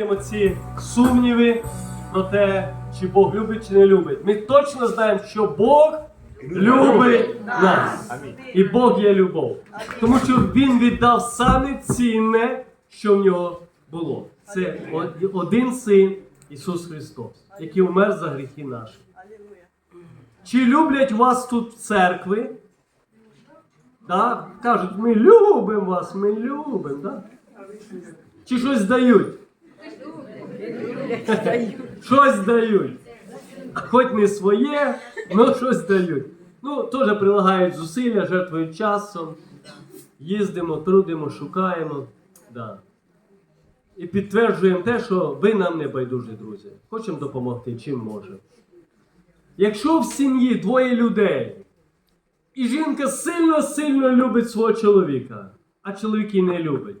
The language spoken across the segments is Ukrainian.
розвіємо ці сумніви про те, чи Бог любить, чи не любить. Ми точно знаємо, що Бог любить нас. І Бог є любов. Тому що Він віддав саме цінне, що в нього було. Це один син Ісус Христос, який умер за гріхи наші. Чи люблять вас тут в церкві? Так? Кажуть, ми любимо вас, ми любимо. Так? Чи щось дають? Щось дають. Хоч не своє, але щось дають. Ну, теж прилагають зусилля, жертвують часом. Їздимо, трудимо, шукаємо. Да. І підтверджуємо те, що ви нам не байдужі, друзі. Хочемо допомогти, чим можемо. Якщо в сім'ї двоє людей, і жінка сильно-сильно любить свого чоловіка, а чоловік її не любить,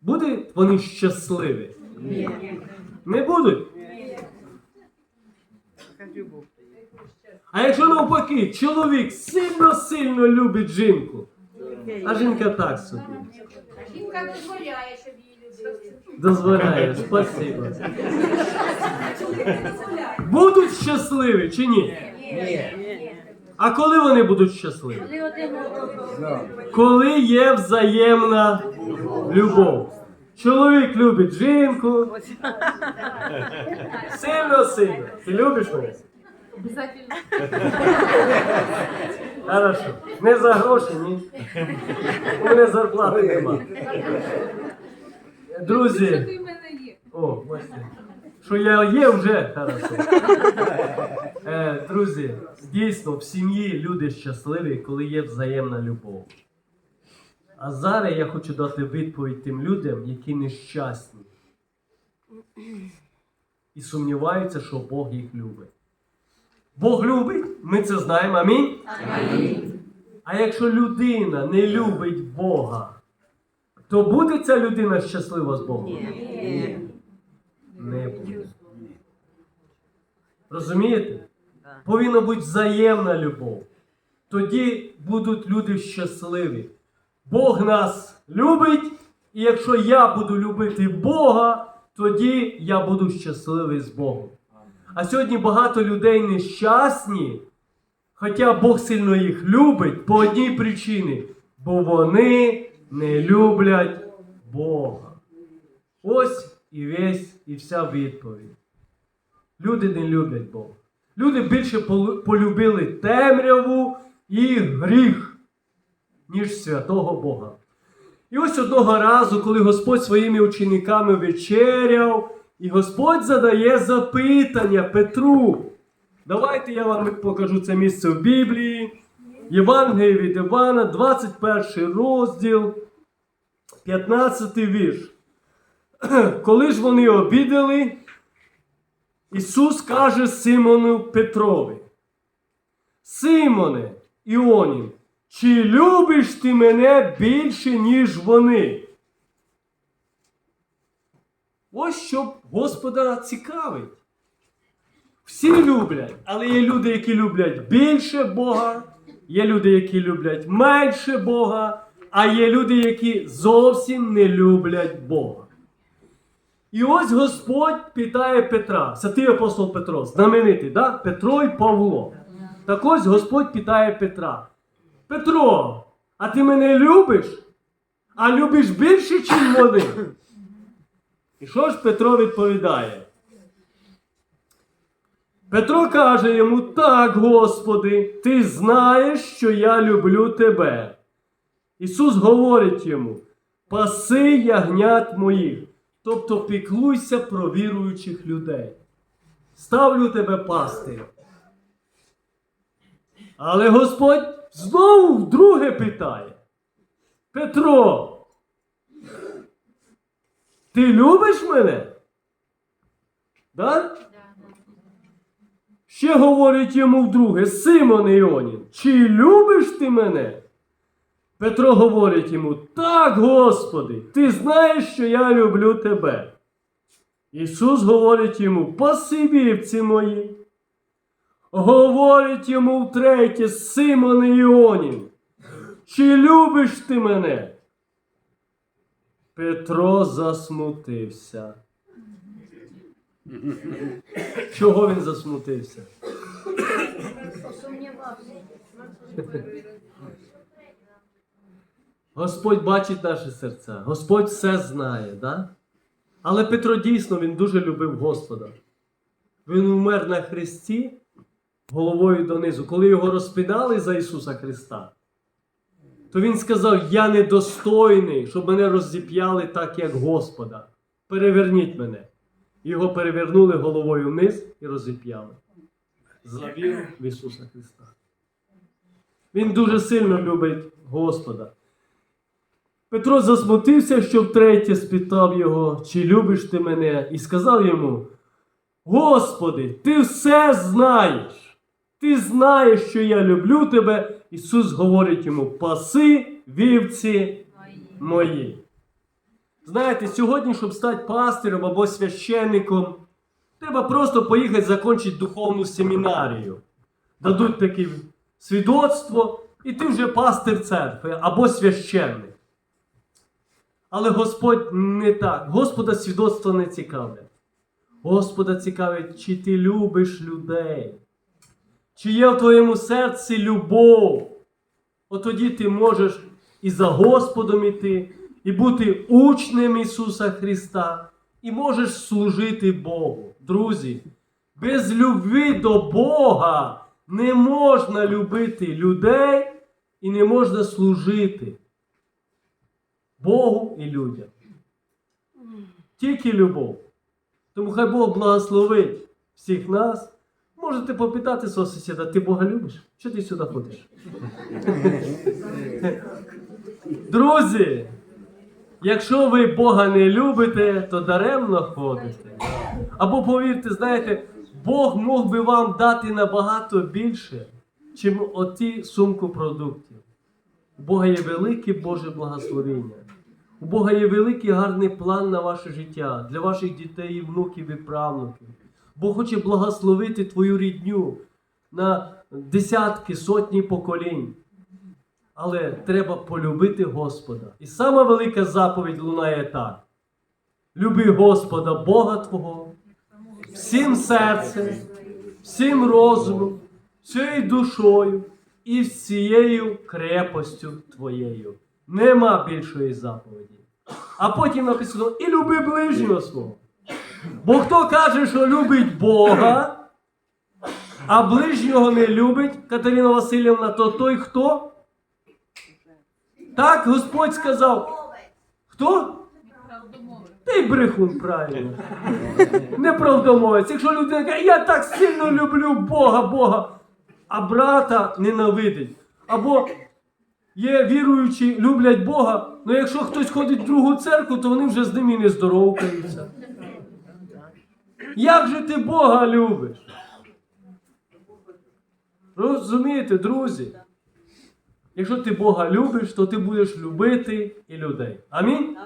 будуть вони щасливі? Ні. Не будуть. Любов. А якщо навпаки, чоловік сильно-сильно любить жінку, а жінка так собі. Жінка дозволяє, щоб її любили. Дозволяє, спасибо. Будуть щасливі чи ні? Ні. А коли вони будуть щасливі? Коли є взаємна любов. Чоловік любить жінку. Сильно сильно. Ти любиш мене? Обязательно. Хорошо. Не за гроші, ні. У мене зарплати нема. Друзі. О, бачите. Що я є вже хорошо. Е, друзі, дійсно, в сім'ї люди щасливі, коли є взаємна любов. А зараз я хочу дати відповідь тим людям, які нещасні. І сумніваються, що Бог їх любить. Бог любить, ми це знаємо. Амінь. А якщо людина не любить Бога, то буде ця людина щаслива з Богом? Ні. Не буде. Розумієте? Повинна бути взаємна любов. Тоді будуть люди щасливі. Бог нас любить, і якщо я буду любити Бога, тоді я буду щасливий з Богом. А сьогодні багато людей нещасні, хоча Бог сильно їх любить по одній причині, бо вони не люблять Бога. Ось і весь, і вся відповідь. Люди не люблять Бога. Люди більше полюбили темряву і гріх, ніж святого Бога. І ось одного разу, коли Господь своїми учениками вечеряв, і Господь задає запитання Петру. Давайте я вам покажу це місце в Біблії. Євангеліє від Івана, 21 розділ, 15 вірш. Коли ж вони обідали, Ісус каже Симону Петрові: Симоне Іонін, чи любиш ти мене більше, ніж вони? Ось що Господа цікавить. Всі люблять, але є люди, які люблять більше Бога, є люди, які люблять менше Бога, а є люди, які зовсім не люблять Бога. І ось Господь питає Петра, святий апостол Петро, знаменитий, да? Петро і Павло. Так ось Господь питає Петра. Петро, а ти мене любиш? А любиш більше, ніж вони? І що ж Петро відповідає? Петро каже йому: Так, Господи, ти знаєш, що я люблю тебе. Ісус говорить йому: паси ягнят моїх, тобто піклуйся про віруючих людей. Ставлю тебе пасти. Але Господь знову вдруге питає: Петро, ти любиш мене? Да? Ще говорить йому вдруге, Симон Іонін, чи любиш ти мене? Петро говорить йому, так, Господи, ти знаєш, що я люблю тебе. Ісус говорить йому, паси вівці мої. Говорить йому втретє, Симон Іонін, чи любиш ти мене? Петро засмутився. Чого він засмутився? Господь бачить наші серця, Господь все знає, да? Але Петро дійсно він дуже любив Господа. Він умер на хресті головою донизу. Коли його розпинали за Ісуса Христа, то він сказав: Я недостойний, щоб мене роззіп'яли так, як Господа. Переверніть мене. Його перевернули головою вниз і розіп'яли. За віру в Ісуса Христа. Він дуже сильно любить Господа. Петро засмутився, що втретє спитав його, чи любиш ти мене, і сказав йому: Господи, ти все знаєш. Ти знаєш, що я люблю тебе. Ісус говорить йому: паси вівці мої. Знаєте, сьогодні, щоб стати пастирем або священником, треба просто поїхати закінчити духовну семінарію. Дадуть таке свідоцтво, і ти вже пастир церкви або священник. Але Господь не так. Господа свідоцтво не цікавить. Господа цікавить, чи ти любиш людей, чи є в твоєму серці любов. От тоді ти можеш і за Господом іти, і бути учнем Ісуса Христа, і можеш служити Богу. Друзі, без любві до Бога не можна любити людей і не можна служити Богу і людям. Тільки любов. Тому хай Бог благословить всіх нас. Можете попитати свого сусіда, ти Бога любиш? Що ти сюди ходиш? Друзі, якщо ви Бога не любите, то даремно ходите. Або повірте, знаєте, Бог мог би вам дати набагато більше, чим оті сумку продуктів. У Бога є велике Боже благословення. У Бога є великий гарний план на ваше життя, для ваших дітей, і внуків і правнуків. Бог хоче благословити твою рідню на десятки, сотні поколінь. Але треба полюбити Господа. І сама велика заповідь лунає так: люби Господа Бога Твого, всім серцем, всім розумом, всією душою і всією крепостю твоєю. Нема більшої заповіді. А потім написано: і люби ближнього свого. Бо хто каже, що любить Бога, а ближнього не любить, Катерина Васильівна, то той хто? Так Господь сказав. Хто? Ти брехун правильно. Неправдомовець. Якщо людина каже, я так сильно люблю Бога, Бога, а брата ненавидить. Або є віруючі, люблять Бога, але якщо хтось ходить в другу церкву, то вони вже з ним і не здоровкаються. Як же ти Бога любиш? Розумієте, друзі? Якщо ти Бога любиш, то ти будеш любити і людей. Амінь?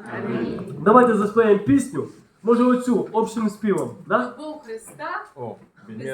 Давайте заспіваємо пісню. Може оцю общим співом. Да? Бог Христа О,